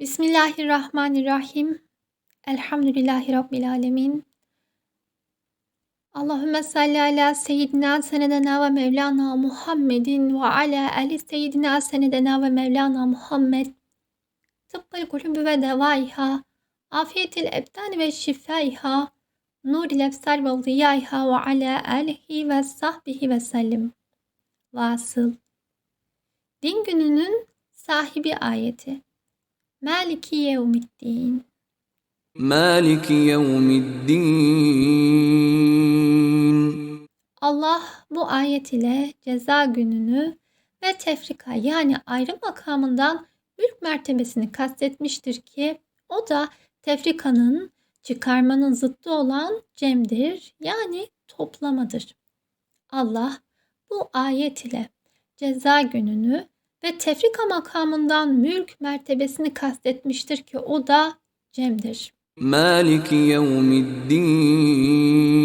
Bismillahirrahmanirrahim. Elhamdülillahi Rabbil alemin. Allahümme salli ala seyyidina senedena ve mevlana Muhammedin ve ala ali seyyidina senedena ve mevlana Muhammed. Tıbbıl kulübü ve devaiha, afiyetil ebdani ve şifaiha, nuril efsal ve ziyaiha ve ala alihi ve sahbihi ve sellim. Vasıl. Din gününün sahibi ayeti. Maliki yevmiddin. Maliki yevmiddin. Allah bu ayet ile ceza gününü ve tefrika yani ayrı makamından mülk mertebesini kastetmiştir ki o da tefrikanın çıkarmanın zıttı olan cemdir yani toplamadır. Allah bu ayet ile ceza gününü ve tefrika makamından mülk mertebesini kastetmiştir ki o da cemdir. مالك يوم الدين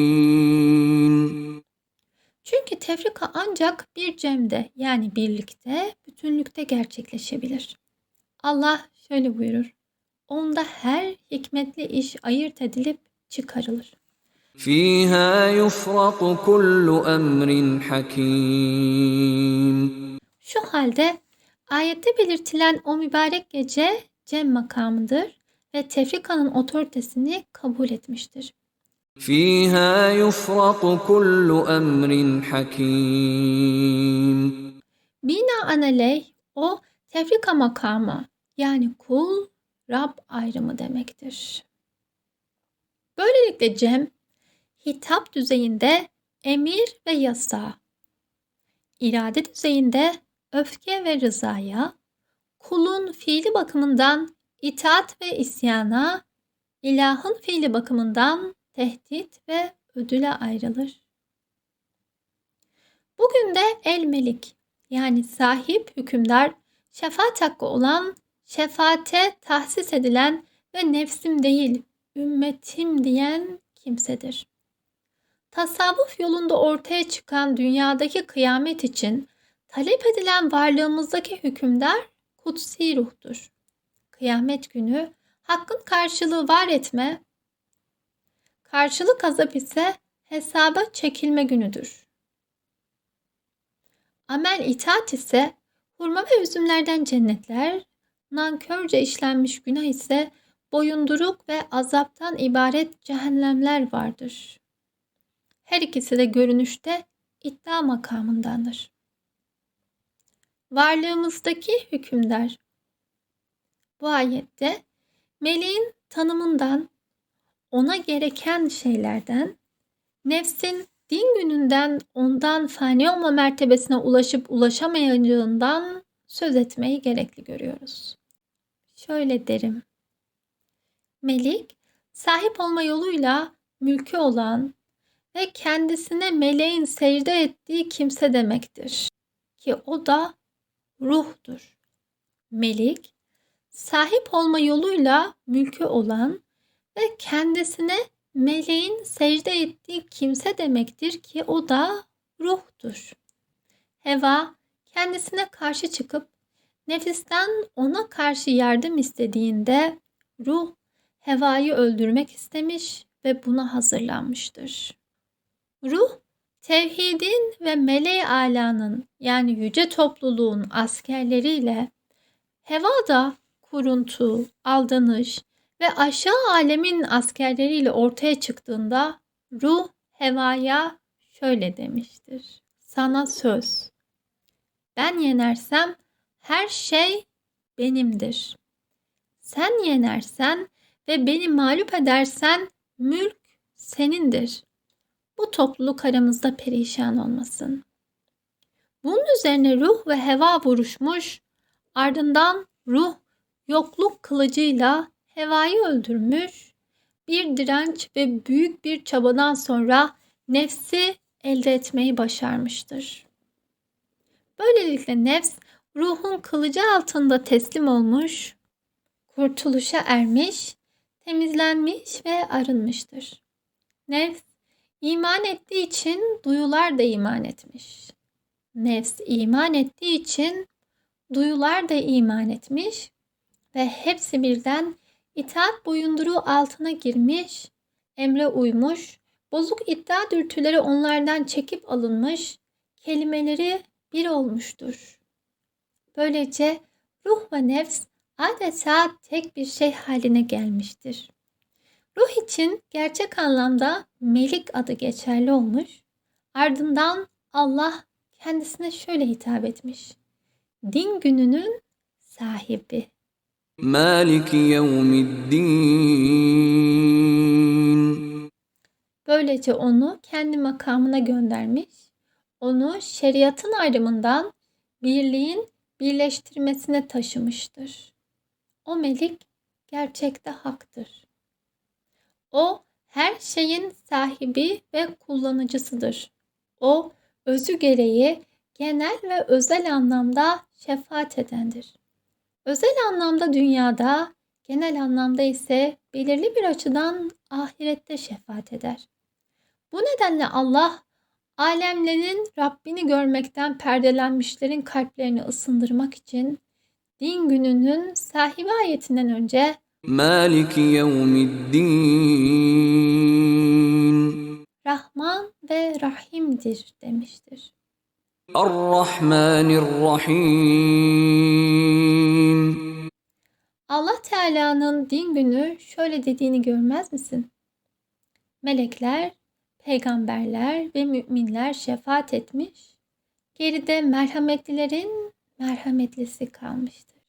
Çünkü tefrika ancak bir cemde yani birlikte, bütünlükte gerçekleşebilir. Allah şöyle buyurur. Onda her hikmetli iş ayırt edilip çıkarılır. فيها يفرق كل أمر حكيم Şu halde Ayette belirtilen o mübarek gece cem makamıdır ve tefrikanın otoritesini kabul etmiştir. Fiha yufraku kullu emrin hakim. Bina analey o tefrika makamı yani kul Rab ayrımı demektir. Böylelikle Cem hitap düzeyinde emir ve yasa, irade düzeyinde öfke ve rızaya, kulun fiili bakımından itaat ve isyana, ilahın fiili bakımından tehdit ve ödüle ayrılır. Bugün de el melik yani sahip hükümdar şefaat hakkı olan şefaate tahsis edilen ve nefsim değil ümmetim diyen kimsedir. Tasavvuf yolunda ortaya çıkan dünyadaki kıyamet için talep edilen varlığımızdaki hükümdar kutsi ruhtur. Kıyamet günü hakkın karşılığı var etme, karşılık azap ise hesaba çekilme günüdür. Amel itaat ise hurma ve üzümlerden cennetler, nankörce işlenmiş günah ise boyunduruk ve azaptan ibaret cehennemler vardır. Her ikisi de görünüşte iddia makamındandır. Varlığımızdaki hükümdar bu ayette meleğin tanımından, ona gereken şeylerden, nefsin din gününden ondan fani olma mertebesine ulaşıp ulaşamayacağından söz etmeyi gerekli görüyoruz. Şöyle derim. Melik, sahip olma yoluyla mülkü olan ve kendisine meleğin secde ettiği kimse demektir. Ki o da ruhtur. Melik, sahip olma yoluyla mülkü olan ve kendisine meleğin secde ettiği kimse demektir ki o da ruhtur. Heva kendisine karşı çıkıp nefisten ona karşı yardım istediğinde ruh Heva'yı öldürmek istemiş ve buna hazırlanmıştır. Ruh, tevhidin ve meleği alanın yani yüce topluluğun askerleriyle Heva da kuruntu, aldanış ve aşağı alemin askerleriyle ortaya çıktığında ruh Heva'ya şöyle demiştir. Sana söz. Ben yenersem her şey benimdir. Sen yenersen ve beni mağlup edersen mülk senindir. Bu topluluk aramızda perişan olmasın. Bunun üzerine ruh ve heva vuruşmuş, ardından ruh yokluk kılıcıyla hevayı öldürmüş, bir direnç ve büyük bir çabadan sonra nefsi elde etmeyi başarmıştır. Böylelikle nefs ruhun kılıcı altında teslim olmuş, kurtuluşa ermiş, temizlenmiş ve arınmıştır. Nefs iman ettiği için duyular da iman etmiş. Nefs iman ettiği için duyular da iman etmiş ve hepsi birden itaat boyunduruğu altına girmiş, emre uymuş, bozuk iddia dürtüleri onlardan çekip alınmış, kelimeleri bir olmuştur. Böylece ruh ve nefs adeta tek bir şey haline gelmiştir. Ruh için gerçek anlamda Melik adı geçerli olmuş. Ardından Allah kendisine şöyle hitap etmiş. Din gününün sahibi. Maliki yevmiddin. Böylece onu kendi makamına göndermiş. Onu şeriatın ayrımından birliğin birleştirmesine taşımıştır. O melik gerçekte haktır. O her şeyin sahibi ve kullanıcısıdır. O özü gereği genel ve özel anlamda şefaat edendir. Özel anlamda dünyada, genel anlamda ise belirli bir açıdan ahirette şefaat eder. Bu nedenle Allah alemlerin Rabbini görmekten perdelenmişlerin kalplerini ısındırmak için din gününün sahibi ayetinden önce Maliki yevmiddin. Rahman ve Rahim'dir demiştir. Allah Teala'nın din günü şöyle dediğini görmez misin? Melekler, peygamberler ve müminler şefaat etmiş, geride merhametlilerin merhametlisi kalmıştır.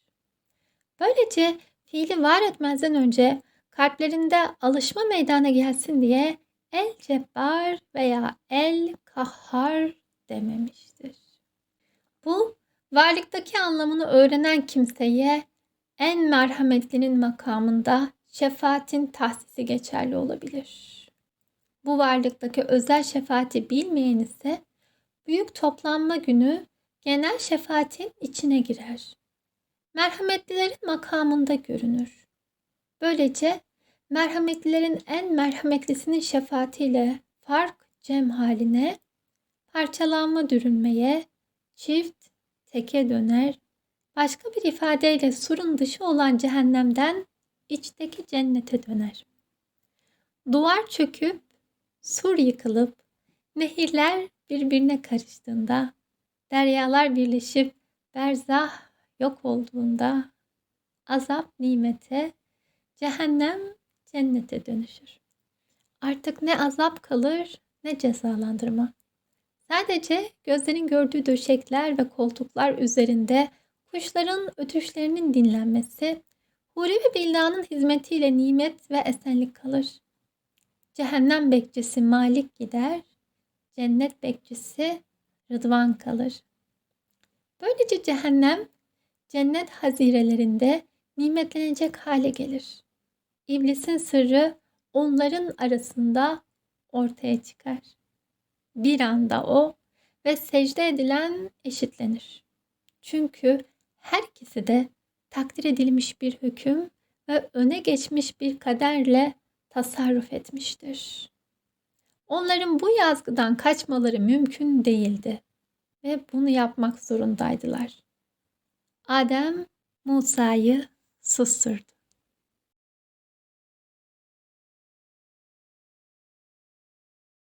Böylece fiili var etmezden önce kalplerinde alışma meydana gelsin diye el cebbar veya el kahhar dememiştir. Bu varlıktaki anlamını öğrenen kimseye en merhametlinin makamında şefaatin tahsisi geçerli olabilir. Bu varlıktaki özel şefaati bilmeyen ise büyük toplanma günü genel şefaatin içine girer. Merhametlilerin makamında görünür. Böylece merhametlilerin en merhametlisinin şefaatiyle fark cem haline, parçalanma dürünmeye, çift teke döner, başka bir ifadeyle surun dışı olan cehennemden içteki cennete döner. Duvar çöküp, sur yıkılıp, nehirler birbirine karıştığında, deryalar birleşip berzah yok olduğunda, azap nimete, cehennem cennete dönüşür. Artık ne azap kalır ne cezalandırma. Sadece gözlerin gördüğü döşekler ve koltuklar üzerinde kuşların ötüşlerinin dinlenmesi, Huri ve Bilda'nın hizmetiyle nimet ve esenlik kalır. Cehennem bekçisi Malik gider, cennet bekçisi Rıdvan kalır. Böylece cehennem cennet hazirelerinde nimetlenecek hale gelir. İblisin sırrı onların arasında ortaya çıkar. Bir anda o ve secde edilen eşitlenir. Çünkü her ikisi de takdir edilmiş bir hüküm ve öne geçmiş bir kaderle tasarruf etmiştir. Onların bu yazgıdan kaçmaları mümkün değildi ve bunu yapmak zorundaydılar. Adem Musa'yı susturdu.